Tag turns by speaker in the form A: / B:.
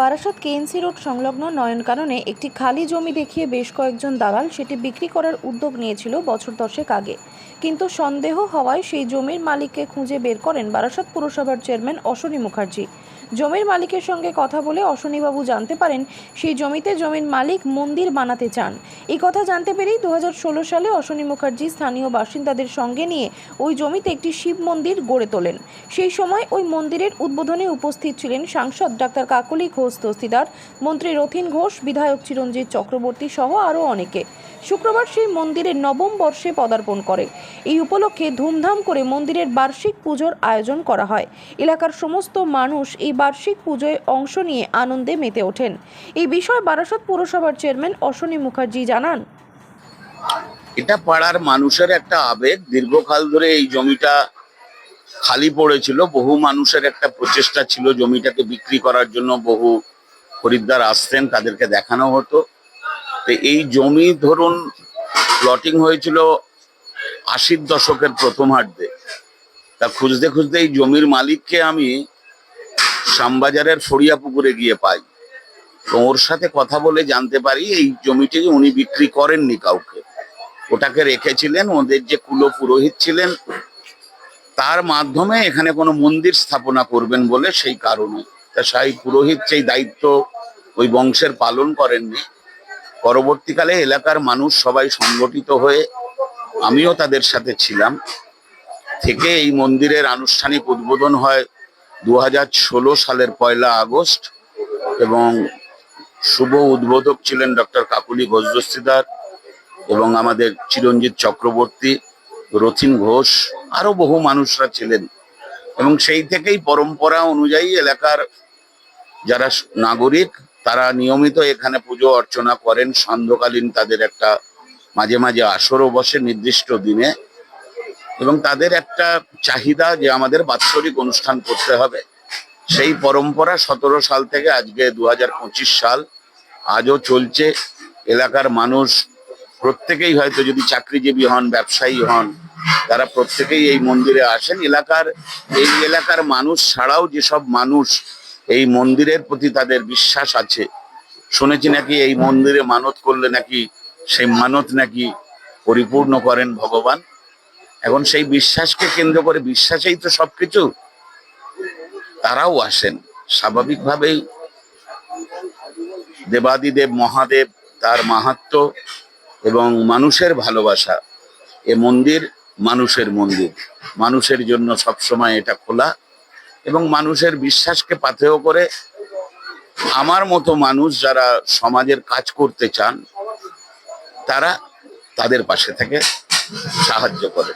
A: Barasat KNC road সংলগ্ন নয়ন নয়নকাননে একটি খালি জমি দেখিয়ে বেশ কয়েকজন দালাল সেটি বিক্রি করার উদ্যোগ নিয়েছিল বছর দশেক আগে। কিন্তু সন্দেহ হওয়ায় সেই জমির মালিককে খুঁজে বের করেন বারাসত পুরসভার চেয়ারম্যান অশ্বনী মুখার্জি। জমির মালিকের সঙ্গে কথা বলে অশ্বনীবাবু জানতে পারেন সেই জমিতে জমির মালিক মন্দির বানাতে চান। এই কথা জানতে পেরেই দু হাজার ষোলো সালে অশ্বনী মুখার্জি স্থানীয় বাসিন্দাদের সঙ্গে নিয়ে ওই জমিতে একটি শিব মন্দির গড়ে তোলেন। সেই সময় ওই মন্দিরের উদ্বোধনে উপস্থিত ছিলেন সাংসদ ডাক্তার কাকলি ঘোষ দস্তিদার মন্ত্রী রথিন ঘোষ, বিধায়ক চিরঞ্জিত চক্রবর্তী সহ আরও অনেকে। শুক্রবার সেই মন্দিরে নবম বর্ষে পদার্পণ করে। এই উপলক্ষে ধুমধাম করে মন্দিরের বার্ষিক পুজোর আয়োজন করা হয়। এলাকার সমস্ত মানুষ এই বার্ষিক পুজোয় অংশ নিয়ে আনন্দে মেতে ওঠেন। এই বিষয়ে বারাসত পুরসভার চেয়ারম্যান অশ্বনী মুখার্জি জানান।
B: এটা পাড়ার মানুষের একটা আবেগ। দীর্ঘকাল ধরে এই জমিটা খালি পড়েছিল। বহু মানুষের একটা প্রচেষ্টা ছিল জমিটাকে বিক্রি করার জন্য। বহু খরিদ্দার আসতেন, তাদেরকে দেখানো হতো। তো এই জমি ধরুন প্লটিং হয়েছিল আশির দশকের প্রথম প্রথমার্ধে তা খুঁজতে খুঁজতে এই জমির মালিককে আমি শ্যামবাজারের ফড়িয়া পুকুরে গিয়ে পাই। ওর সাথে কথা বলে জানতে পারি এই জমিটি উনি বিক্রি করেননি কাউকে। ওটাকে রেখেছিলেন, ওদের যে কুলো পুরোহিত ছিলেন, তার মাধ্যমে এখানে কোনো মন্দির স্থাপনা করবেন বলে সেই কারণে। তা সেই পুরোহিত সেই দায়িত্ব ওই বংশের পালন করেননি। পরবর্তীকালে এলাকার মানুষ সবাই সংগঠিত হয়ে আমিও তাদের সাথে ছিলাম। থেকে এই মন্দিরের আনুষ্ঠানিক উদ্বোধন হয় দু হাজার ষোলো সালের পয়লা আগস্ট এবং শুভ উদ্বোধক ছিলেন ডক্টর কাকুলি ঘোষ দস্তিদার এবং আমাদের চিরঞ্জিত চক্রবর্তী, রথিন ঘোষ আরও বহু মানুষরা ছিলেন। এবং সেই থেকেই পরম্পরা অনুযায়ী এলাকার যারা নাগরিক তারা নিয়মিত এখানে পুজো অর্চনা করেন। সান্ধ্যকালীন তাদের একটা মাঝে মাঝে আসরও বসে নির্দিষ্ট দিনে। এবং তাদের একটা চাহিদা যে আমাদের বাৎসরিক অনুষ্ঠান করতে হবে। সেই পরম্পরা সতেরো সাল থেকে আজকে দু হাজার পঁচিশ সাল আজও চলছে। এলাকার মানুষ প্রত্যেকেই হয়তো যদি চাকরিজীবী হন, ব্যবসায়ী হন, তারা প্রত্যেকেই এই মন্দিরে আসেন। এলাকার, এই এলাকার মানুষ ছাড়াও যেসব মানুষ এই মন্দিরের প্রতি তাদের বিশ্বাস আছে। শুনেছি নাকি এই মন্দিরে মানত করলে নাকি সেই মানত নাকি পরিপূর্ণ করেন ভগবান? এখন সেই বিশ্বাসকে কেন্দ্র করে বিশ্বাসেই তো সবকিছু। তারাও আসেন। স্বাভাবিকভাবেই দেবাদিদেব, মহাদেব তার মাহাত্ম এবং মানুষের ভালোবাসা। এ মন্দির মানুষের মন্দির। মানুষের জন্য সবসময় এটা খোলা। এবং মানুষের বিশ্বাসকে পাথেয় করে আমার মতো মানুষ যারা সমাজের কাজ করতে চান, তারা তাদের পাশে থেকে সাহায্য করে।